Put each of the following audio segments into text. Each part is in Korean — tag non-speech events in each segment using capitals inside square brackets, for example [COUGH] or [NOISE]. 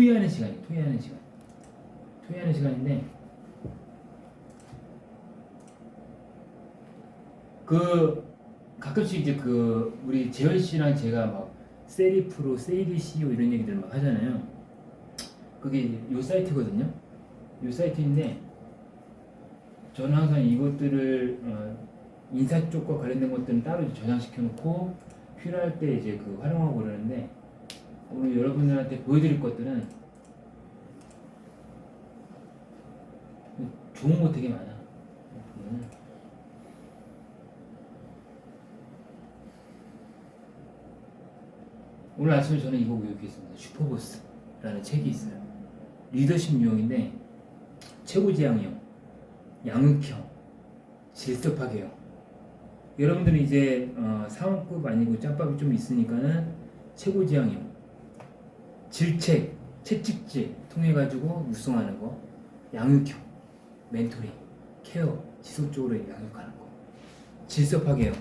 토의하는 시간이 토의하는 시간. 토의하는 시간인데 그 가끔씩 이제 그 우리 재현 씨랑 제가 막 세리프로 세이비 CEO 이런 얘기들 막 하잖아요. 그게 요 사이트거든요. 요 사이트인데 저는 항상 이것들을 어, 인사 쪽과 관련된 것들은 따로 저장시켜 놓고 필요할 때 이제 그 활용하고 그러는데 오늘 여러분들한테 보여드릴 것들은 좋은 거 되게 많아. 보면은 오늘 아침에 저는 이거 교육했습니다. 슈퍼보스라는 책이 있어요. 리더십 유형인데 최고지향형, 양육형, 질서 파괴형. 여러분들은 이제 어, 사원급 아니고 짬밥이 좀 있으니까는 최고지향형, 질책, 채찍질 통해 가지고 육성하는 거, 양육형, 멘토링, 케어, 지속적으로 양육하는 거, 질서 파괴형.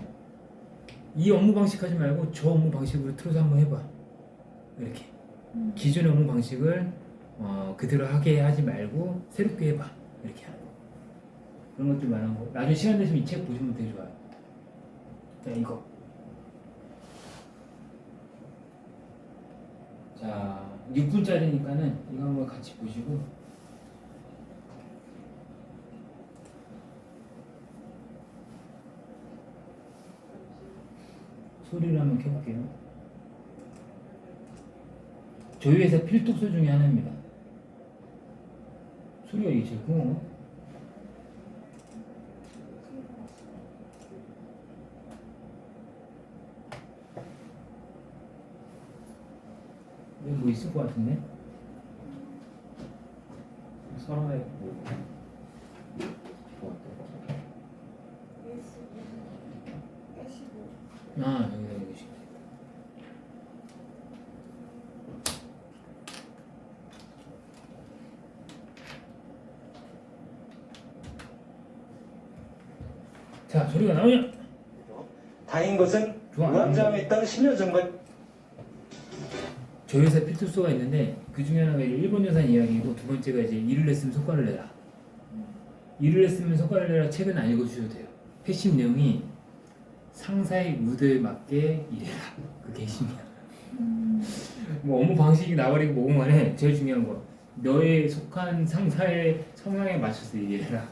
이 업무 방식 하지 말고 저 업무 방식으로 틀어서 한번 해봐. 이렇게 음. 기존의 업무 방식을 어, 그대로 하게 하지 말고 새롭게 해봐. 이렇게 하는 거. 그런 것들 많은 거. 나중에 시간 되시면 이 책 보시면 되게 좋아요. 자 이거. 자 6분짜리니까는 이거 한번 같이 보시고 소리를 한번 켜볼게요. 저희 회사 필독서 중에 하나입니다. 소리가 이게 제일 큰 여기 뭐 있을 것 같은데? 서랍에 뭐뭐 어때? 아 여기다 여기 있자 소리가 나오냐? 다행인 것은 좋아. 우왕좌왕했던 10년 전과 조회사 필투스가 있는데 그 중에 하나가 일본 여산 이야기고 두 번째가 이제 일을 했으면 성과를 내라. 일을 했으면 성과를 내라 책은 안 읽어주셔도 돼요. 핵심 내용이 상사의 무드에 맞게 일해라. 그게 핵심이야. 음. 뭐 업무 방식이 나버리고 뭐만 해. 제일 중요한 거. 너의 속한 상사의 성향에 맞춰서 일해라.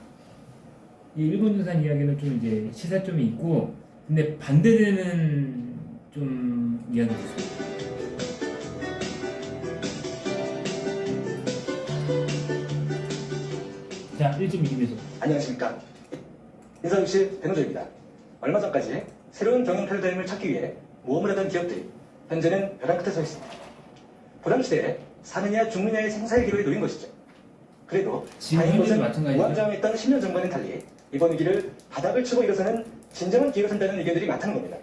이 일본 유산 이야기는 좀 이제 시사점이 있고 근데 반대되는 좀 이야기도 있어요. 1점 이기면서. 안녕하십니까. 인사역시 백노조입니다. 얼마 전까지 새로운 경영 패러다임을 찾기 위해 모험을 하던 기업들이 현재는 벼랑 끝에 서 있습니다. 보람시대에 사느냐 죽느냐의 생사의 기로에 놓인 것이죠. 그래도 다행인 것은 무한정에 있던 10년 전과는 달리 이번 위기를 바닥을 치고 일어서는 진정한 기회를 산다는 의견들이 많다는 겁니다.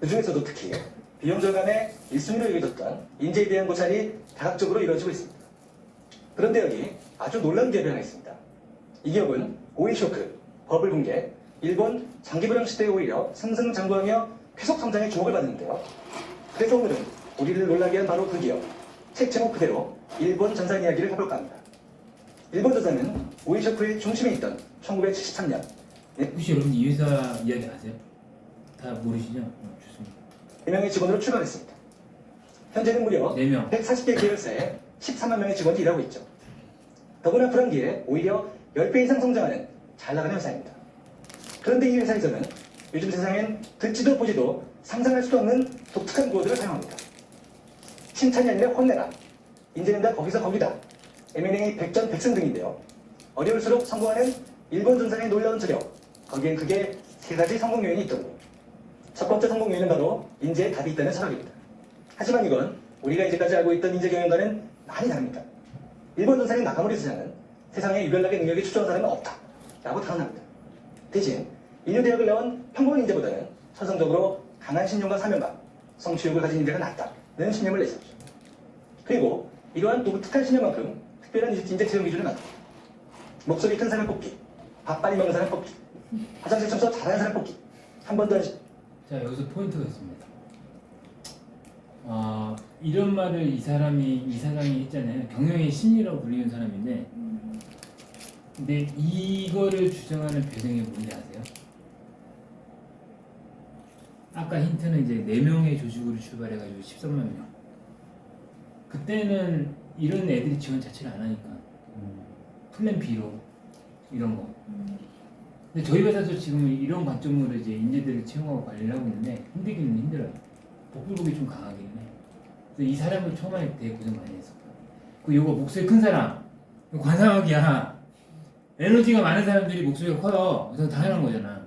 그중에서도 특히 비용 절감에 1순위로 여겨졌던 인재에 대한 고찰이 다각적으로 이루어지고 있습니다. 그런데 여기 아주 놀라운 기업이 하나 있습니다. 이 기업은 오이쇼크, 버블 붕괴, 일본 장기 불황 시대에 오히려 승승장구하며 쾌속 성장에 주목을 받는데요. 그래서 오늘은 우리를 놀라게 한 바로 그 기업, 책 제목 그대로 일본 전산 이야기를 해볼까 합니다. 일본 전산은 오이쇼크의 중심에 있던 1973년 혹시 여러분 이 회사 이야기 아세요? 다 모르시죠? 어, 좋습니다. 4명의 직원으로 출발했습니다. 현재는 무려 네 명. 140개 계열사에 13만 명의 직원이 일하고 있죠. 더구나 불황기에 오히려 10배 이상 성장하는 잘 나가는 회사입니다. 그런데 이 회사에서는 요즘 세상엔 듣지도 보지도 상상할 수도 없는 독특한 구호들을 사용합니다. 칭찬이 아니라 혼내라. 인재는 다 거기서 거기다. M&A 백전 백승 등인데요. 어려울수록 성공하는 일본 전산의 놀라운 저력. 거기엔 크게 세 가지 성공 요인이 있더군요. 첫 번째 성공 요인은 바로 인재에 답이 있다는 철학입니다. 하지만 이건 우리가 이제까지 알고 있던 인재 경영과는 많이 다릅니다. 일본 전산의 나카모리 수장은 세상에 유별나게 능력이 출중한 사람은 없다. 라고 탄원합니다. 대신 인류 대학을 나온 평범한 인재보다는 천성적으로 강한 신념과 사명감, 성취욕을 가진 인재가 낫다는 신념을 내세우죠. 그리고 이러한 독특한 신념만큼 특별한 인재 채용 기준을 만듭니다. 목소리 큰 사람 뽑기, 밥 빨리 먹는 사람 뽑기, 화장실 청소 잘하는 사람 뽑기, 한 번도 안 시... 자, 여기서 포인트가 있습니다. 아 이런 말을 이 사람이 이 사장이 했잖아요. 경영의 신이라고 불리는 사람인데, 근데 이거를 주장하는 배경이 뭔지 아세요? 아까 힌트는 이제 4명의 조직으로 출발해가지고 13만 명. 그때는 이런 애들이 지원 자체를 안 하니까 음. 플랜 B로 이런 거. 근데 저희 회사도 지금 이런 관점으로 이제 인재들을 채용하고 관리를 하고 있는데 힘들기는 힘들어요. 복불복이 좀 강하긴 해. 그래서 이 사람을 처음 할때 고생 많이 했어. 그 요거 목소리 큰 사람, 이거 관상학이야. 에너지가 많은 사람들이 목소리가 커요. 그래서 당연한 거잖아.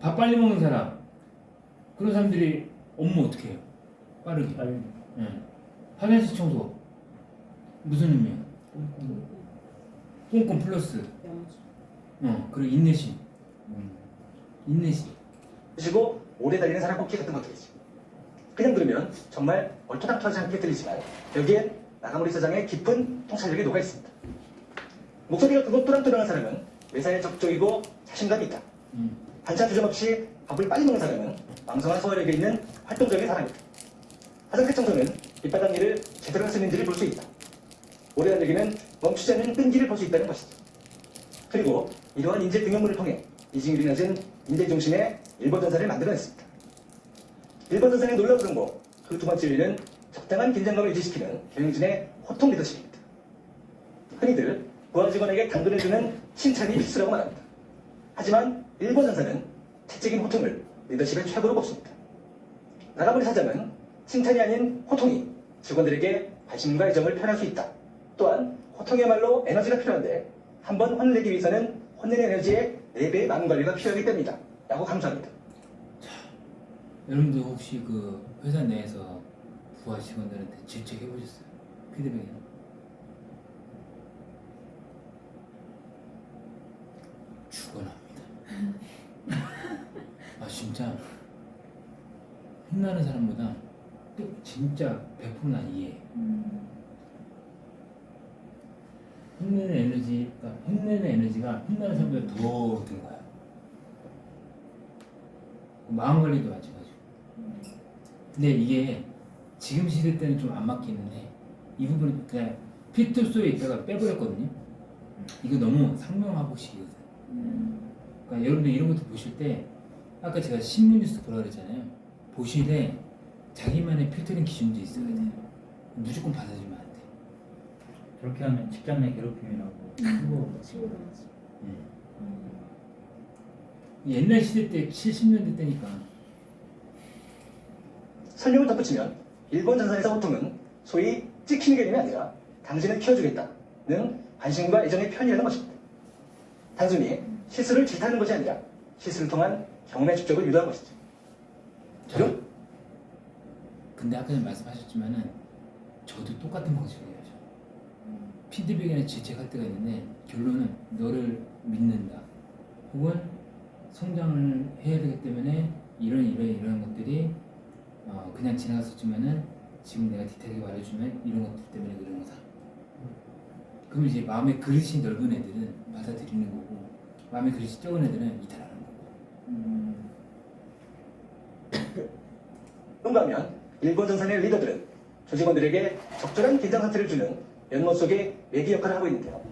밥 빨리 먹는 사람, 그런 사람들이 업무 어떻게 해요? 빠르게. 빨리 응. 화장실 청소 무슨 의미야? 꼼꼼 플러스 어 그리고 인내심 음. 인내심 그리고 오래 달리는 사람 꼽기 같은 것들이지. 그냥 들으면 정말 얼토당토하지 않게 들리지만 여기엔 나가모리 사장의 깊은 통찰력이 녹아 있습니다. 목소리가 크고 또랑또랑한 사람은 매사에 적극적이고 자신감이 있다. 음. 반찬 주점 없이 밥을 빨리 먹는 사람은 왕성한 소화력이 있는 활동적인 사람이다. 화장실 청소는 밑바닥 일을 제대로 할수 있는지를 볼 수 있다. 오래 달리기는 멈추지 않는 끈기를 볼 수 있다는 것이다. 그리고 이러한 인재 등용문을 통해 이직률이 낮은 인재 중심의 1번 전사를 만들어냈습니다. 1번 전사의 놀라운 정보, 그두 번째 일은 적당한 긴장감을 유지시키는 경영진의 호통 리더십입니다. 흔히들 부하 직원에게 당근해주는 칭찬이 필수라고 말합니다. 하지만 1번 전사는 태적인 호통을 리더십의 최고로 꼽습니다. 나가버리 사장은 칭찬이 아닌 호통이 직원들에게 관심과 애정을 표현할 수 있다. 또한 호통이야말로 에너지가 필요한데 한 번 혼내기 위해서는 혼내는 에너지의 4배의 많은 관리가 필요하기 때문이다. 라고 강조합니다. 여러분들 혹시 그 회사 내에서 부하 직원들한테 질책해 보셨어요? 피드백이 죽어납니다. 아 진짜 혼나는 사람보다 또 진짜 100%난 이해해. 혼내는 에너지가 혼내는 에너지가 혼나는 사람보다 더든 거야. 마음 관리도 마찬가지고. 근데 이게 지금 시대 때는 좀 안 맞기는데 이 부분은 그냥 피투소에 있다가 빼버렸거든요. 이거 너무 상명하복식이거든. 그러니까 여러분들 이런 것도 보실 때 아까 제가 신문 뉴스 보라 그랬잖아요. 보시되 자기만의 필터링 기준도 있어야 돼. 무조건 받아주면 안 돼. 그렇게 하면 직장 내 괴롭힘이라고 그거 친구들 하지. 옛날 시대 때 70년대 때니까 설명을 덧붙이면 1번 전산에서 호통은 소위 찍히는 개념이 아니라 당신을 키워주겠다는 관심과 애정의 표현이라는 것입니다. 단순히 실수를 질타하는 것이 아니라 실수를 통한 경험의 축적을 유도한 것이죠. 저 근데 아까 전에 말씀하셨지만은 저도 똑같은 방식으로 해야죠. 피드백이나 질책할 때가 있는데 결론은 너를 믿는다. 혹은 성장을 해야 되기 때문에 이런 이런 이런 것들이 어, 그냥 지나갔었지만은 지금 내가 디테일하게 말해주면 이런 것들 때문에 그런 거다. 그럼 이제 마음의 그릇이 넓은 애들은 받아들이는 거고 마음의 그릇이 적은 애들은 이탈하는 거고. [COUGHS] 그런가 하면 일본 전산의 리더들은 조직원들에게 적절한 긴장 상태를 주는 연못 속의 매기 역할을 하고 있는데요.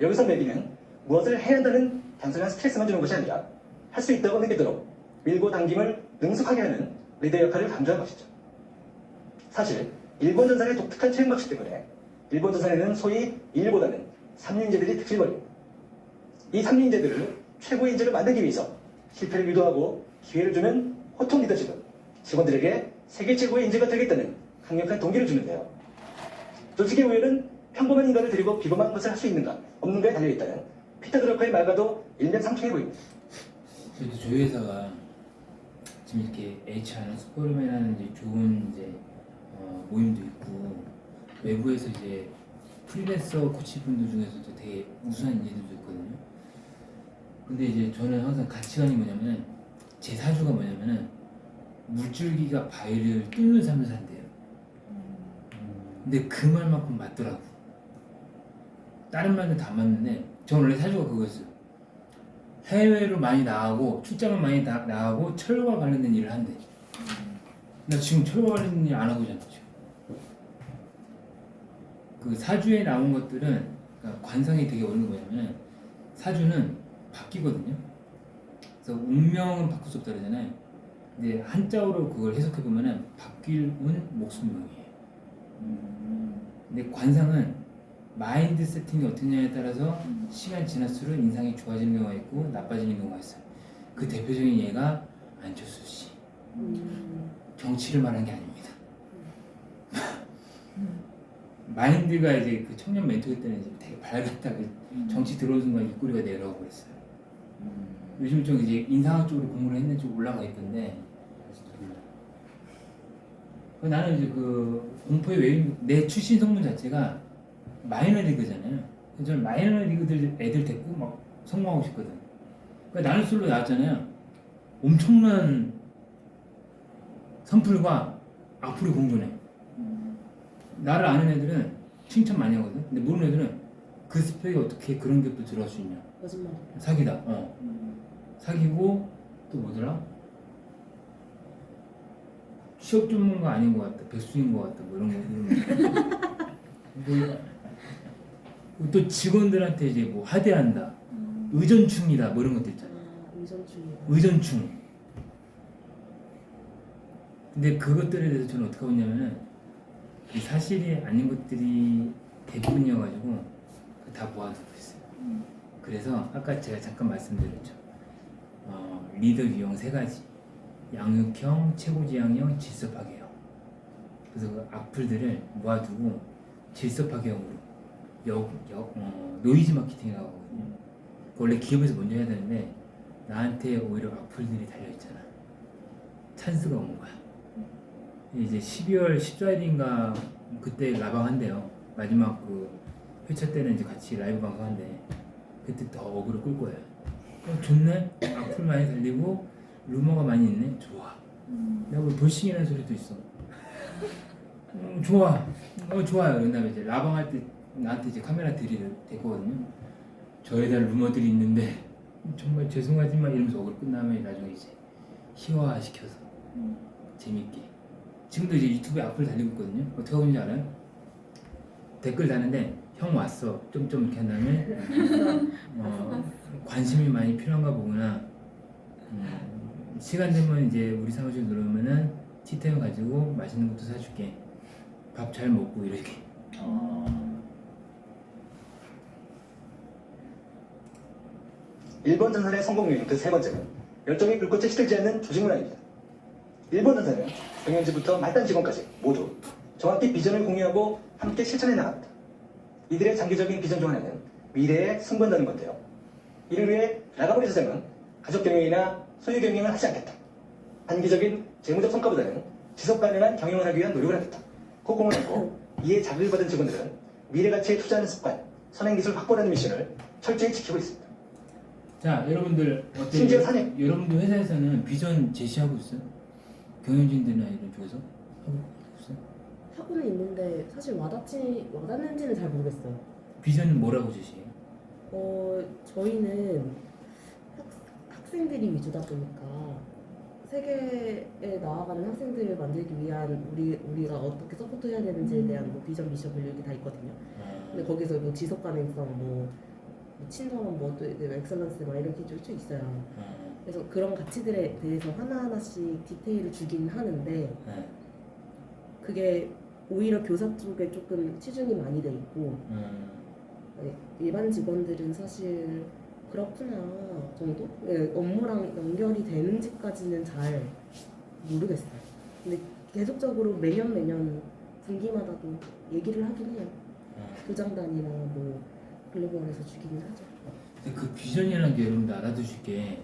여기서 매기는 무엇을 해야 한다는 단순한 스트레스만 주는 것이 아니라 할 수 있다고 느끼도록 밀고 당김을 능숙하게 하는 리더 역할을 강조한 것이죠. 사실 일본 전산의 독특한 체험 방식 때문에 일본 전산에는 소위 일보다는 삼류인재들이 특징을 벌입니다. 이 삼류인재들을 최고의 인재로 만들기 위해서 실패를 유도하고 기회를 주는 호통 리더십은 직원들에게 세계 최고의 인재가 되겠다는 강력한 동기를 주는데요. 조직의 우열은 평범한 인간을 데리고 비범한 것을 할 수 있는가 없는가에 달려있다는 피터 드러커의 말과도 일맥상통해 보입니다. 그래도 저희 회사가 지금 이렇게 HR나 스포르맨 하는 이제 좋은 이제 어, 모임도 있고 외부에서 이제 프리랜서 코치분들 중에서도 되게 우수한 인재들도 있거든요. 근데 이제 저는 항상 가치관이 뭐냐면은 제 사주가 뭐냐면은 물줄기가 바위를 뚫는 삶을 산대요. 근데 그 말만큼 맞더라고. 다른 말은 다 맞는데 저 원래 사주가 그거였어요. 해외로 많이 나가고 출장을 많이 나, 나가고 철과 관련된 일을 한대. 나 지금 철거 관리 안 하고 있잖아. 그 사주에 나온 것들은 그러니까 관상이 되게 어려운 게 뭐냐면 사주는 바뀌거든요. 그래서 운명은 바꿀 수 없다 그러잖아요. 근데 한자어로 그걸 해석해 보면은 바뀔 운 목숨명이에요. 음. 근데 관상은 마인드 세팅이 어떠냐에 따라서 시간 지날수록 인상이 좋아지는 경우가 있고 나빠지는 경우가 있어요. 그 대표적인 예가 안철수 씨. 음. 정치를 말한 게 아닙니다. 마인드가 이제 그 청년 멘토일 때는 이제 되게 밝았다가 정치 들어온 순간 입꼬리가 내려가 버렸어요. 음. 요즘 좀 이제 인상학 쪽으로 공부를 했는데 좀 올라가 있던데 그 나는 이제 그 공포의 외인 내 출신 성분 자체가 마이너 리그잖아요. 그래서 저는 마이너 리그들 애들 데리고 막 성공하고 싶거든. 그러니까 나는 솔로 나왔잖아요. 엄청난 선풀과 악플이 공존해. 나를 아는 애들은 칭찬 많이 하거든. 근데 모르는 애들은 그 스펙이 어떻게 그런 격도 들어갈 수 있냐. 거짓말. 사기다. 어. 사기고 또 뭐더라? 취업 전문가 아닌 것 같다. 백수인 것 같다. 뭐 이런 거. 이런 거. [LAUGHS] 뭐, 또 직원들한테 이제 뭐 하대한다. 의전충이다. 뭐 이런 것도 있잖아. 아, 의전충이다. 의전충. 근데 그것들에 대해서 저는 어떻게 이 사실이 아닌 것들이 대부분이어가지고 다 모아두고 있어요. 그래서 아까 제가 잠깐 말씀드렸죠. 어, 리더 유형 세 가지. 양육형, 최고지향형, 질서 파괴형. 그래서 그 악플들을 모아두고 질서 파괴형으로 역, 역, 어, 노이즈 마케팅이라고 하거든요. 그 원래 기업에서 먼저 해야 되는데 나한테 오히려 악플들이 달려있잖아. 찬스가 온 거야. 이제 12월 14일인가 그때 라방 한대요. 마지막 그 회차 때는 이제 같이 라이브 방송한대. 그때 더 어그로 끌 거예요. 어, 좋네? 악플 많이 달리고 루머가 많이 있네? 좋아. 내가 뭐 돌싱이라는 소리도 있어. [LAUGHS] 음, 좋아. 어, 좋아요. 그런 다음에 이제 라방 할 때 나한테 이제 카메라 들이를 대거든요. 저에 대한 루머들이 있는데 [LAUGHS] 정말 죄송하지만 이러면서 어그로 끝나면 나중에 이제 희화화 시켜서 재밌게 지금도 이제 유튜브에 악플 달리고 있거든요. 어떻게 하고 있는지 알아요? 댓글 다는데 형 왔어. 점점 이렇게 한 다음에 [LAUGHS] 어, 관심이 많이 필요한가 보구나. 음, 시간 되면 이제 우리 사무실 들어오면은 티타임 가지고 맛있는 것도 사줄게. 밥 잘 먹고 이렇게. 아. 1번 전선의 성공 요인 그세 번째는 열정이 불꽃에 시들지 않는 조직 문화입니다. 1번 전선은 경영진부터 말단 직원까지 모두 정확히 비전을 공유하고 함께 실천해 나갑니다. 이들의 장기적인 비전 중 하나는 미래에 승부한다는 건데요. 이를 위해 나가버리 사장은 가족 경영이나 소유 경영을 하지 않겠다. 단기적인 재무적 성과보다는 지속 가능한 경영을 하기 위한 노력을 하겠다. 코 공언했고 이에 자극을 받은 직원들은 미래 가치에 투자하는 습관, 선행 기술 확보라는 미션을 철저히 지키고 있습니다. 자 여러분들 어때요? 심지어 사내- 여러분들 회사에서는 비전 제시하고 있어요? 경영진들이나 이런 쪽에서 하고 있어요? 하고는 있는데 사실 와닿지 와닿는지는 잘 모르겠어요. 비전은 뭐라고 제시해요? 어 저희는 학, 학생들이 위주다 보니까 세계에 나아가는 학생들을 만들기 위한 우리 우리가 어떻게 서포트해야 되는지에 대한 뭐 비전 미션 이렇게 다 있거든요. 근데 거기서 뭐 지속 가능성 뭐, 뭐 친절한 뭐 또 엑셀런스 막 이렇게 쭉 있어요. 어, 그래서 그런 가치들에 대해서 하나하나씩 디테일을 주긴 하는데 네. 그게 오히려 교사 쪽에 조금 치중이 많이 돼 있고 음, 네, 일반 직원들은 사실 그렇구나 정도? 네, 업무랑 연결이 되는지까지는 잘 모르겠어요. 근데 계속적으로 매년 매년 분기마다도 얘기를 하긴 해요. 어. 교장단이나 뭐 글로벌에서 주기는 하죠. 근데 그 비전이라는 게 여러분들 알아두실 게,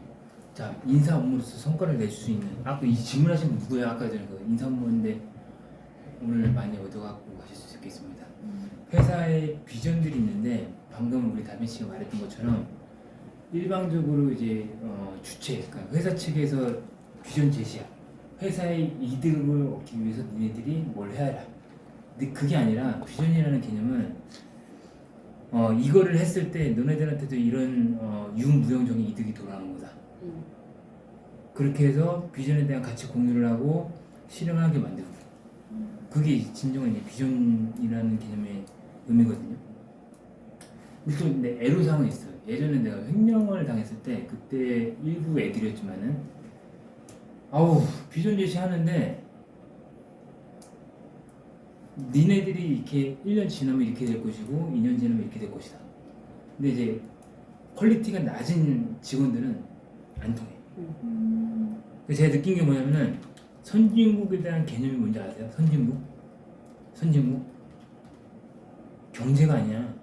자 인사 업무로서 성과를 낼 수 있는. 아까 이 질문하신 분 누구예요? 아까 전에 그 인사 업무인데 오늘 많이 얻어갖고 가실 수 있겠습니다. 회사에 비전들이 있는데 방금 우리 다빈 씨가 말했던 것처럼 일방적으로 이제 어, 주체, 그러니까 회사 측에서 비전 제시야. 회사의 이득을 얻기 위해서 니네들이 뭘 해야 라 근데 그게 아니라 비전이라는 개념은 어, 이거를 했을 때 너네들한테도 이런 어, 유무형적인 이득이 돌아오는 거다. 음. 그렇게 해서 비전에 대한 가치 공유를 하고 실행하게 만들고 그게 진정한 비전이라는 개념의 의미거든요. 또 근데 애로사항이 있어요. 예전에 내가 횡령을 당했을 때 그때 일부 애들이었지만은 아우 비전 제시하는데 니네들이 이렇게 1년 지나면 이렇게 될 것이고 2년 지나면 이렇게 될 것이다. 근데 이제 퀄리티가 낮은 직원들은 안 통해. 음. 제가 느낀 게 뭐냐면은 선진국에 대한 개념이 뭔지 아세요? 선진국? 선진국? 경제가 아니야.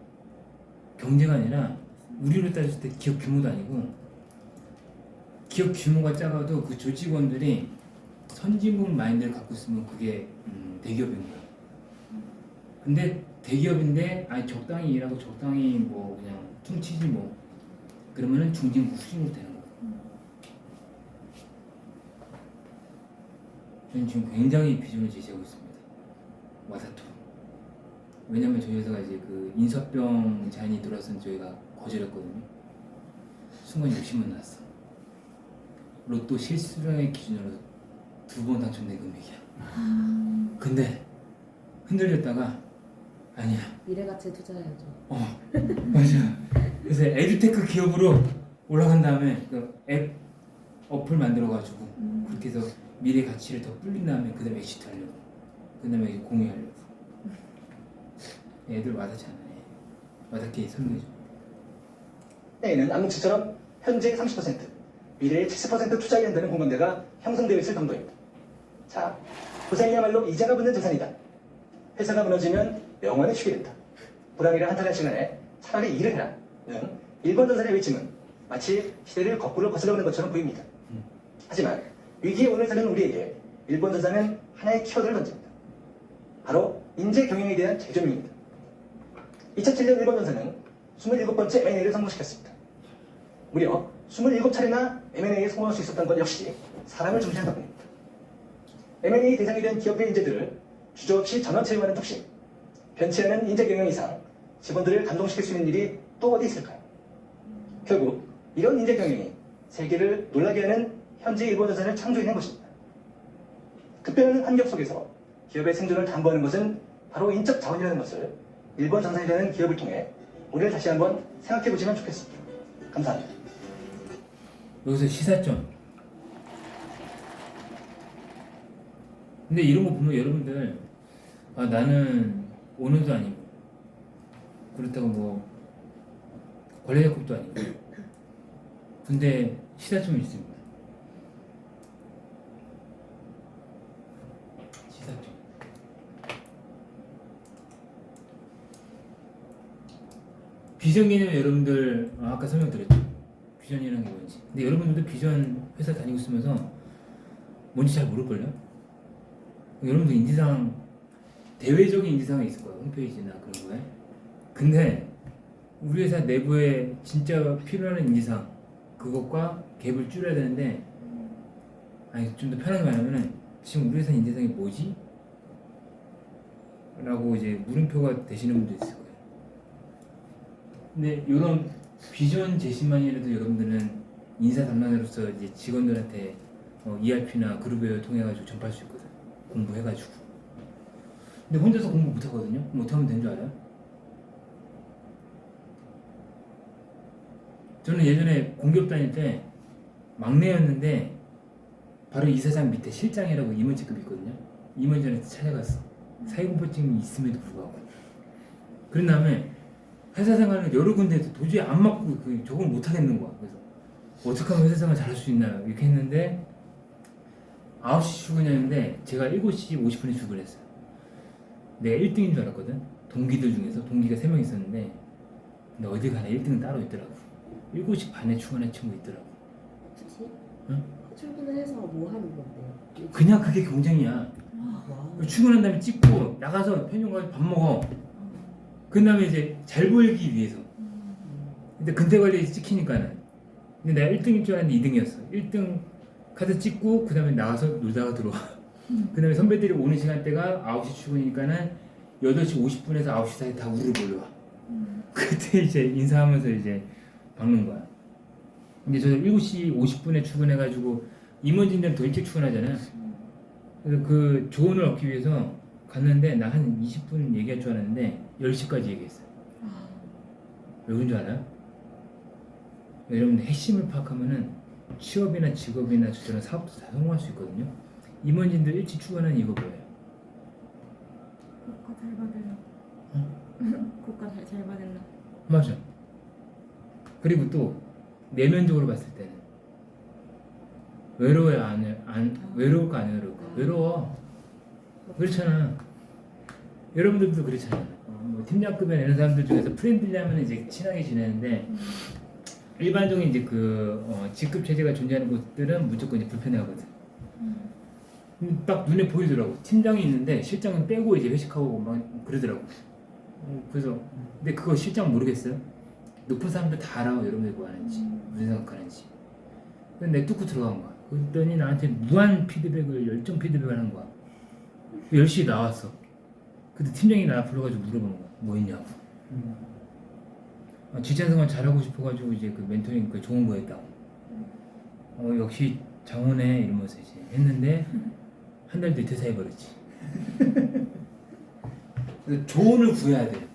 경제가 아니라 우리로 따졌을 때 기업 규모도 아니고 기업 규모가 작아도 그 조직원들이 선진국 마인드를 갖고 있으면 그게 음, 대기업인 거야. 근데 대기업인데 아니 적당히 일하고 적당히 뭐 그냥 퉁치지 뭐 그러면은 중진국 후진국 되는 거야. 저는 지금 굉장히 비전을 제시하고 있습니다. 와사토. 왜냐면 저희 회사가 이제 그 인사병 제한이 들어와서 저희가 거절했거든요. 순간 욕심은 났어. 로또 실수령의 기준으로 두 번 당첨된 금액이야. 근데 흔들렸다가 아니야. 미래 가치에 투자해야죠. 어 맞아. 그래서 에듀테크 기업으로 올라간 다음에 그 앱 어플 만들어가지고 음. 그렇게 해서 미래 가치를 더 불린 다음에 그 다음에 엑시트 하려고 그 다음에 공유하려고 애들 와닿지 않네 와닿게 설명해줘 에는 암묵치처럼 현재 30%, 미래의 70% 투자해야 한다는 공감대가 형성되어 있을 정도입니다. 자, 부산이야말로 이자가 붙는 재산이다. 회사가 무너지면 영원히 쉬게 된다. 불황이라 한탄할 시간에 차라리 일을 해라. 는 일본 전선의 외침은 마치 시대를 거꾸로 거슬러 오는 것처럼 보입니다. 하지만 위기의 오늘 사는 우리에게 일본 전선은 하나의 키워드를 던집니다. 바로 인재 경영에 대한 재조명입니다. 2007년 일본 전선은 27번째 M&A를 성공시켰습니다. 무려 27차례나 M&A에 성공할 수 있었던 건 역시 사람을 중시한 덕분입니다. M&A 대상이 된 기업의 인재들을 주저없이 전원 채용하는 뚝심, 변치 않은 인재 경영 이상 직원들을 감동시킬 수 있는 일이 또 어디 있을까요? 결국 이런 인재 경영이 세계를 놀라게 하는 현재 일본 자산을 창조해낸 것입니다. 급변하는 환경 속에서 기업의 생존을 담보하는 것은 바로 인적 자원이라는 것을 일본 전산이라는 기업을 통해 오늘 다시 한번 생각해 보시면 좋겠습니다. 감사합니다. 여기서 시사점 근데 이런 거 보면 여러분들 아 나는 오너도 아니고 그렇다고 뭐 관리자급도 아니고 근데 시사점이 있습니다 시사점 비전 개념 여러분들 아, 아까 설명드렸죠. 비전이라는 게 뭔지. 근데 여러분들도 비전 회사 다니고 있으면서 뭔지 잘 모를걸요? 여러분들 인지상 대외적인 인지상이 있을 거예요. 홈페이지나 그런 거에. 근데 우리 회사 내부에 진짜 필요한 인지상 그것과 갭을 줄여야 되는데 아니 좀 더 편하게 말하면은 지금 우리 회사 인지상이 뭐지? 라고 이제 물음표가 되시는 분도 거예요 근데 이런 비전 제시만이라도 여러분들은 인사 담당자로서 이제 직원들한테 어, ERP나 그룹웨어 통해 가지고 전파할 수 있거든. 공부해 가지고. 근데 혼자서 공부 못 하거든요. 어떻게 하면 되는 줄 알아요? 저는 예전에 공기업 다닐 때 막내였는데 바로 이사장 밑에 실장이라고 임원직급이 있거든요. 임원전에서 찾아갔어. 사회공포증이 있음에도 불구하고. 그런 다음에 회사 생활을 여러 군데에서 도저히 안 맞고 그 적응 못 하겠는 거야. 그래서 어떻게 하면 회사 생활 잘할 수 있나 이렇게 했는데 9시 출근이었는데 제가 7시 50분에 출근했어요. 내가 1등인 줄 알았거든. 동기들 중에서 동기가 3명 있었는데 근데 어디 가나 1등은 따로 있더라고. 7시 반에 출근한 친구 있더라고. 혹시 응? 출근을 해서 뭐 하는 건데요? 그냥 그게 경쟁이야. 와. 출근한 다음에 찍고 나가서 편의점 가서 밥 먹어. 그 다음에 이제 잘 보이기 위해서. 근데 근태 관리에 찍히니까는. 근데 내가 1등일 줄 알았는데 2등이었어. 1등 카드 찍고 그 다음에 나가서 놀다가 들어와. 그 다음에 선배들이 오는 시간대가 9시 출근이니까는 8시 50분에서 9시 사이 다 우르르 몰려와. 그때 이제 인사하면서 이제 박는 거야. 근데 저는 7시 50분에 출근해가지고 임원진들은 더 일찍 출근하잖아요. 그래서 그 조언을 얻기 위해서 갔는데 나 한 20분 얘기할 줄 알았는데 10시까지 얘기했어요. 왜 그런 줄 알아요? 여러분들 핵심을 파악하면은 취업이나 직업이나 저런 사업도 다 성공할 수 있거든요. 임원진들 일찍 출근하는 이거 뭐예요? 국가 잘 받을라. [LAUGHS] 국가 잘, 잘 받을라. 맞아. 그리고 또 내면적으로 봤을 때는 외로워야 안, 해- 안 외로울까 안 외로울까? 외로워. 그렇잖아. 여러분들도 그렇잖아. 어, 뭐 팀장급에 내는 사람들 중에서 프렌들리하면 이제 친하게 지내는데 일반적인 이제 그 어, 직급 체제가 존재하는 곳들은 무조건 이제 불편해하거든. 음, 딱 눈에 보이더라고. 팀장이 있는데 실장은 빼고 이제 회식하고 막 그러더라고. 어, 그래서 근데 그거 실장 모르겠어요. 높은 사람들 다 알아. 여러분들 뭐 하는지 무슨 생각하는지. 근데 내 뚫고 들어간 거야. 그랬더니 나한테 무한 피드백을 열정 피드백을 하는 거야. 10시에 나왔어. 근데 팀장이 나 불러가지고 물어보는 거야. 뭐 했냐고. 아, 직장생활 잘하고 싶어가지고 이제 그 멘토링 그 좋은 거 했다고. 어 역시 장원해 이러면서 이제 했는데 한 달 뒤에 퇴사해버렸지. 그래서 조언을 구해야 돼.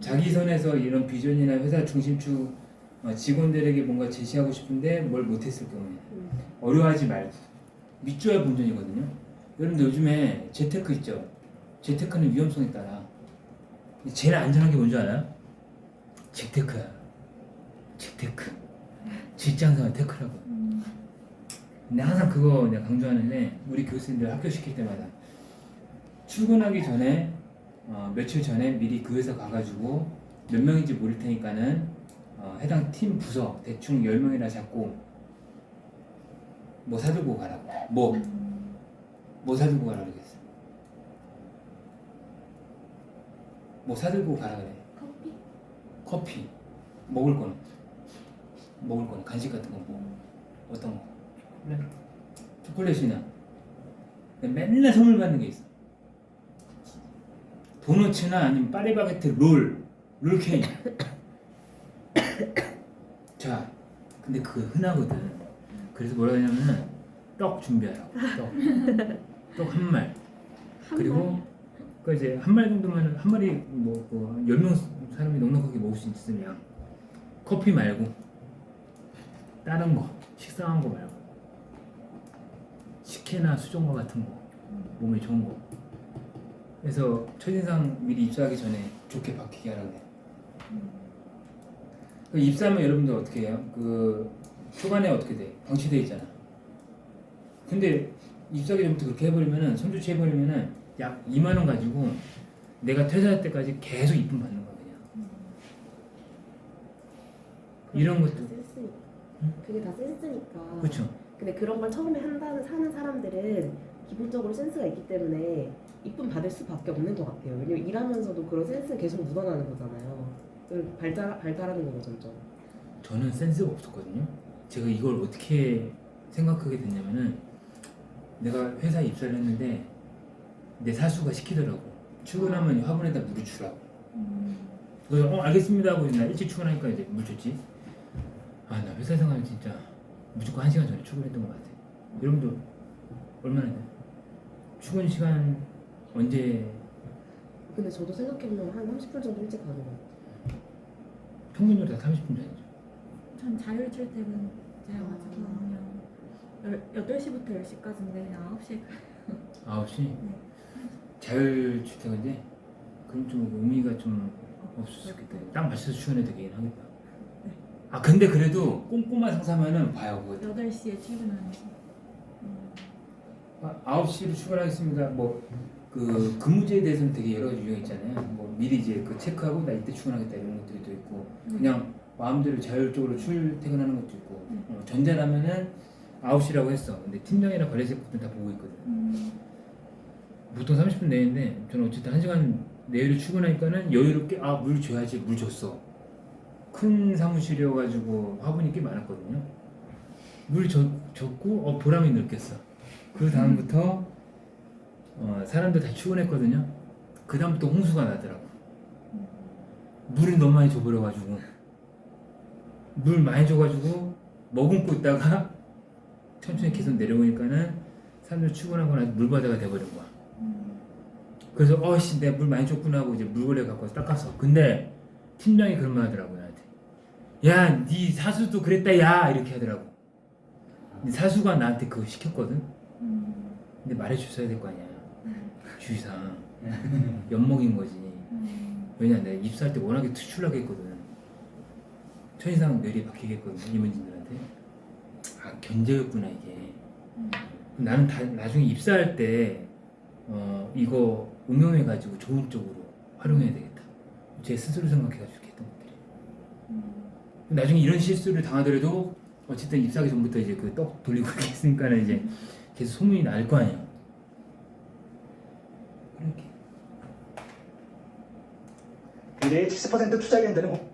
자기 선에서 이런 비전이나 회사 중심축 어, 직원들에게 뭔가 제시하고 싶은데 뭘 못했을 경우에 음. 어려워하지 말고 밑줘야 본전이거든요. 여러분들 요즘에 재테크 있죠? 재테크는 위험성에 따라 제일 안전한 게 뭔지 알아요? 재테크야. 재테크. 직장생활 테크라고. 근데 항상 그거 내가 강조하는데 우리 교수님들 학교 시킬 때마다 출근하기 전에 어, 며칠 전에 미리 그 회사 가가지고 몇 명인지 모를 테니까는 어, 해당 팀 부서 대충 10명이나 잡고 뭐 사들고 가라고 뭐? 뭐 사들고 가라 그러겠어 뭐 사들고 가라 그래. 커피? 커피. 먹을 거는. 먹을 거는. 간식 같은 거 뭐. 어떤 거? 초콜릿이나. 맨날 선물 받는 게 있어. 도너츠나 아니면 파리바게트 롤. 롤케이크. [COUGHS] 자 근데 그거 흔하거든. 그래서 뭐라 하냐면은 떡 준비하라고. 떡 떡 [LAUGHS] 한 말. 그리고 그 이제 한말 정도면 한 마리 뭐열명 사람이 넉넉하게 먹을 수 있으면 커피 말고 다른 거 식상한 거 말고 식혜나 수정과 같은 거 몸에 좋은 거 그래서 첫인상 미리 입사하기 전에 좋게 바뀌게 하라고 해. 그 입사하면 여러분들 어떻게 해요? 그 초반에 어떻게 돼? 방치돼 있잖아. 근데 입사하기 전부터 그렇게 해버리면은 손주치 해버리면은 약 2만 원 가지고 내가 퇴사할 때까지 계속 입금 받는 거야 그냥. 이런 것도- 다 센스니까. 응? 그게 다 센스니까. 그렇죠. 근데 그런 걸 처음에 한다는 사는 사람들은 기본적으로 센스가 있기 때문에 이쁨 받을 수밖에 없는 것 같아요. 왜냐면 일하면서도 그런 센스 계속 묻어나는 거잖아요. 그 발달 발달하는 거고 점점. 저는 센스가 없었거든요. 제가 이걸 어떻게 생각하게 됐냐면은 내가 회사에 입사를 했는데 내 사수가 시키더라고. 출근하면 화분에다 물을 주라고. 그래서 어 알겠습니다 하고 나 일찍 출근하니까 이제 물 줬지. 아 나 회사 생활 진짜 무조건 한 시간 전에 출근했던 것 같아. 여러분도 얼마나 돼? 출근 시간 언제 근데 저도 생각해보면 한 30분 정도 일찍 가는 것 같아요. 평균적으로 다 30분 전이죠. 전 자율 출퇴근 제가가지고 그냥 열- 8시부터 10시까지인데 그냥 9시에 9시 자율 주택인데 그럼 좀 의미가 좀 없을 수 있겠다. 땅 받쳐서 출근해도 되긴 하겠다. 아 근데 그래도 꼼꼼한 상사면은 봐요 그거. 8시에 출근하는 거. 아, 9시로 출근하겠습니다. 뭐 그 근무제에 대해서는 되게 여러 가지 유형 있잖아요. 뭐 미리 이제 그 체크하고 나 이때 출근하겠다 이런 것들이 또 있고 그냥 마음대로 자율적으로 출퇴근하는 것도 있고 음. 어, 전자라면은 9시라고 했어. 근데 팀장이나 관리자분들 다 보고 있거든. 음. 보통 30분 내인데 저는 어쨌든 1시간 내외로 출근하니까는 여유롭게 아 물 줘야지 물 줬어. 큰 사무실이어가지고 화분이 꽤 많았거든요. 물 줬, 줬고 어 보람이 느꼈어. 그 다음부터 어, 사람들 다 출근했거든요. 그 다음부터 홍수가 나더라고. 물을 너무 많이 줘버려가지고. 물 많이 줘가지고 머금고 있다가 [LAUGHS] 천천히 계속 내려오니까는 사람들 출근하고 나서 물바다가 돼버린 거야. 음. 그래서 어씨 내가 물 많이 줬구나 하고 이제 물걸레 갖고 와서 닦았어. 근데 팀장이 그런 말 하더라고 나한테. 야, 네 사수도 그랬다 야 이렇게 하더라고. 근데 사수가 나한테 그거 시켰거든. 음. 근데 말해 줬어야 될 거 아니야. 주의상 엿먹인 거지. 음. 왜냐 내가 입사할 때 워낙에 투출하게 했거든. 천이상 뇌리에 박히게 했거든 임원진들한테. 아 견제였구나 이게. 음. 나는 다, 나중에 입사할 때 어, 이거 응용해 가지고 좋은 쪽으로 활용해야 되겠다. 제 스스로 생각해가지고 이렇게 했던 것들이. 음. 나중에 이런 실수를 당하더라도 어쨌든 입사하기 전부터 이제 그 떡 돌리고 이렇게 했으니까는 이제 계속 소문이 날 거. 그렇게. 미래의 70% 투자 의견들은